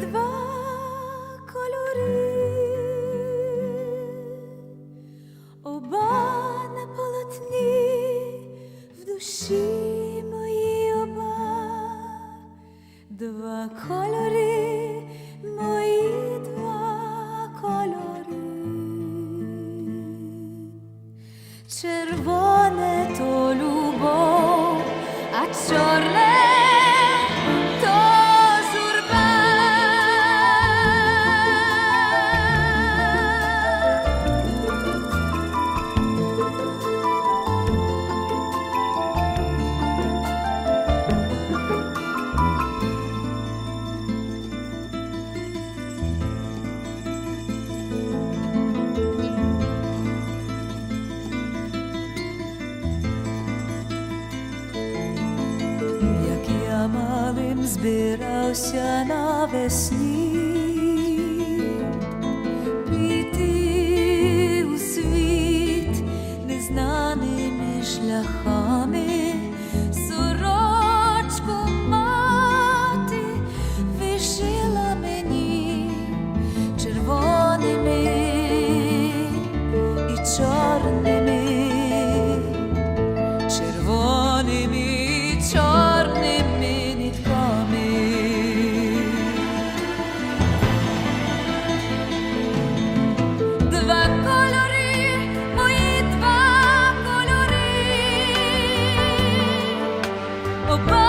два кольори, оба на полотні в душі мої оба, два кольори, мої два кольори. vyrausia na vesnice. trouble.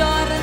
llorar.